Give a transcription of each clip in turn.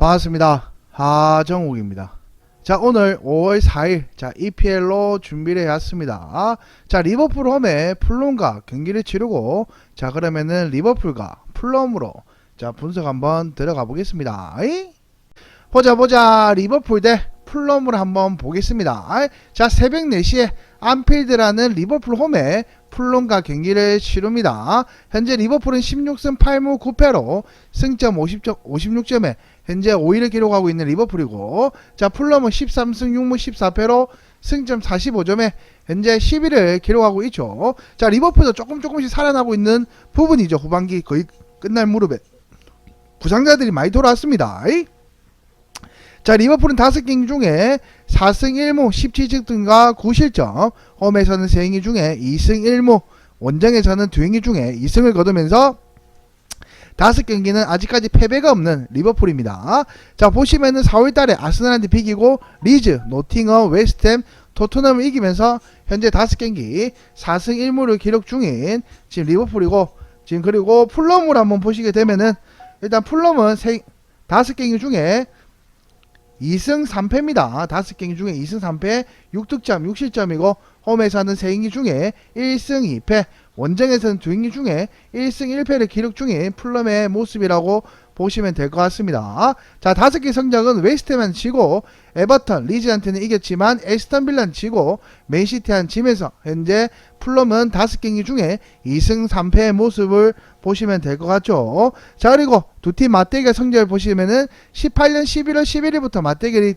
반갑습니다. 하정욱입니다. 자, 오늘 5월 4일, 자, EPL로 준비를 해왔습니다. 자, 리버풀 홈에 풀럼과 경기를 치르고, 자, 그러면은 리버풀과 풀럼으로, 자, 분석 한번 들어가 보겠습니다. 이? 보자, 보자. 리버풀 대 풀럼을 한번 보겠습니다. 자, 새벽 4시에 안필드라는 리버풀 홈에 풀럼과 경기를 치릅니다. 현재 리버풀은 16승 8무 9패로 승점 50점, 56점에 현재 5위를 기록하고 있는 리버풀이고 자 풀럼은 13승 6무 14패로 승점 45점에 현재 10위를 기록하고 있죠. 자 리버풀도 조금 조금씩 살아나고 있는 부분이죠. 후반기 거의 끝날 무렵에 부상자들이 많이 돌아왔습니다. 이? 자 리버풀은 5경기 중에 4승 1무 17득점과 9실점 홈에서는 3경기 중에 2승 1무 원정에서는 2경기 중에 2승을 거두면서 다섯 경기는 아직까지 패배가 없는 리버풀입니다. 자 보시면은 4월달에 아스날한테 비기고 리즈, 노팅엄, 웨스트햄, 토트넘을 이기면서 현재 다섯 경기 4승 1무를 기록 중인 지금 리버풀이고 지금 그리고 풀럼을 한번 보시게 되면은 일단 풀럼은 세, 다섯 경기 중에 2승 3패입니다. 다섯 경기 중에 2승 3패 6득점 6실점이고 홈에서는 세 경기 중에 1승 2패 원정에서는 두 경기 중에 1승 1패를 기록 중인 풀럼의 모습이라고 보시면 될 것 같습니다. 자, 다섯 개 성적은 웨스트햄한 지고 에버턴, 리즈한테는 이겼지만 에스턴 빌란 지고 맨시티한 지면서 현재 풀럼은 다섯 경기 중에 2승 3패의 모습을 보시면 될 것 같죠. 자, 그리고 두 팀 맞대결 성적을 보시면은 18년 11월 11일부터 맞대결이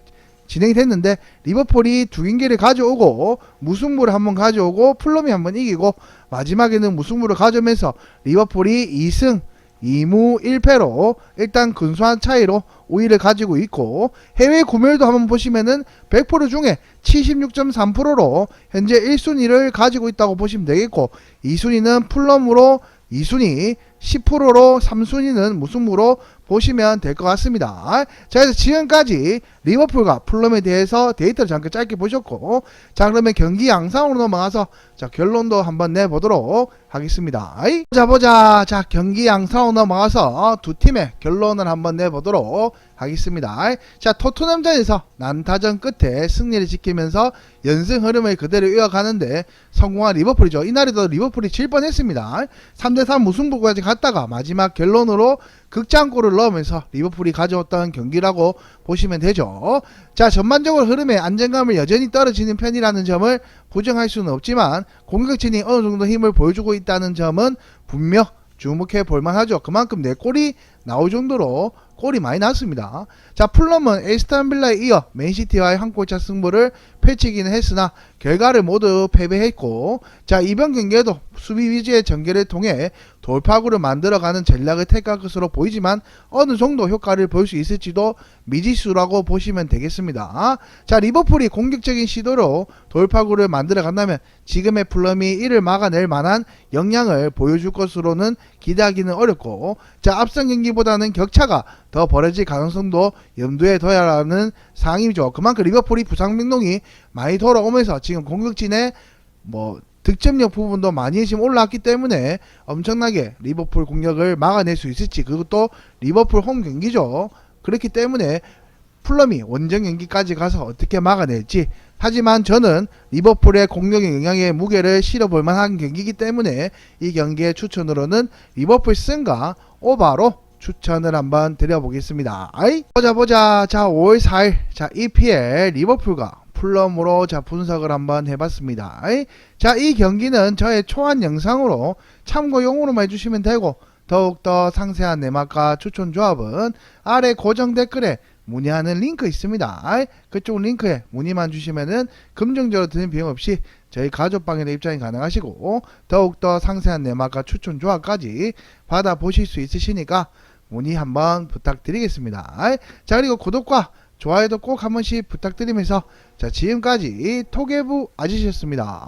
진행이 됐는데 리버풀이 두 경기를 가져오고 무승부를 한번 가져오고 풀럼이 한번 이기고 마지막에는 무승부를 가져오면서 리버풀이 2승 2무 1패로 일단 근소한 차이로 우위를 가지고 있고 해외 구매율도 한번 보시면은 100% 중에 76.3%로 현재 1순위를 가지고 있다고 보시면 되겠고 2순위는 풀럼으로 2순위 10%로 3순위는 무승부로 보시면 될 것 같습니다. 자, 그래서 지금까지 리버풀과 풀럼에 대해서 데이터를 잠깐 짧게 보셨고, 자, 그러면 경기 양상으로 넘어가서, 자, 결론도 한번 내보도록 하겠습니다. 아이, 보자, 보자. 자, 경기 양상으로 넘어가서 두 팀의 결론을 한번 내보도록 하겠습니다. 자, 토트넘전에서 난타전 끝에 승리를 지키면서 연승 흐름을 그대로 이어가는데 성공한 리버풀이죠. 이날에도 리버풀이 질 뻔했습니다. 3대3 무승부까지 갔다가 마지막 결론으로 극장골을 넣으면서 리버풀이 가져왔던 경기라고 보시면 되죠. 자, 전반적으로 흐름에 안정감을 여전히 떨어지는 편이라는 점을 부정할 수는 없지만 공격진이 어느 정도 힘을 보여주고 있다는 점은 분명 주목해 볼 만하죠. 그만큼 내 골이 나올 정도로 골이 많이 났습니다. 자, 풀럼은 에스턴 빌라에 이어 맨시티와의 한 골차 승부를 펼치기는 했으나 결과를 모두 패배했고 자, 이번 경기에도 수비 위주의 전개를 통해 돌파구를 만들어가는 전략을 택할 것으로 보이지만 어느 정도 효과를 볼 수 있을지도 미지수라고 보시면 되겠습니다. 자, 리버풀이 공격적인 시도로 돌파구를 만들어 간다면 지금의 풀럼이 이를 막아낼 만한 역량을 보여줄 것으로는 기대하기는 어렵고 자, 앞선 경기 보다는 격차가 더 벌어질 가능성도 염두에 둬야 하는 상황이죠. 그만큼 리버풀이 부상 명동이 많이 돌아오면서 지금 공격진의 뭐 득점력 부분도 많이 지금 올라왔기 때문에 엄청나게 리버풀 공격을 막아낼 수 있을지 그것도 리버풀 홈 경기죠. 그렇기 때문에 풀럼이 원정 경기까지 가서 어떻게 막아낼지 하지만 저는 리버풀의 공격의 영향에 무게를 실어볼 만한 경기이기 때문에 이 경기의 추천으로는 리버풀 승과 오바로 추천을 한번 드려보겠습니다. 아이 보자 보자 자 5월 4일 자 EPL 리버풀과 풀럼으로 자 분석을 한번 해봤습니다. 자, 이 경기는 저의 초안 영상으로 참고용으로만 해주시면 되고 더욱더 상세한 내막과 추천 조합은 아래 고정 댓글에 문의하는 링크 있습니다. 그쪽 링크에 문의만 주시면은 금전적으로 드는 비용 없이 저희 가족방에 입장이 가능하시고 더욱더 상세한 내막과 추천 조합까지 받아보실 수 있으시니까 문의 한번 부탁드리겠습니다. 자, 그리고 구독과 좋아요도 꼭 한 번씩 부탁드리면서 자 지금까지 토개부 아저씨였습니다.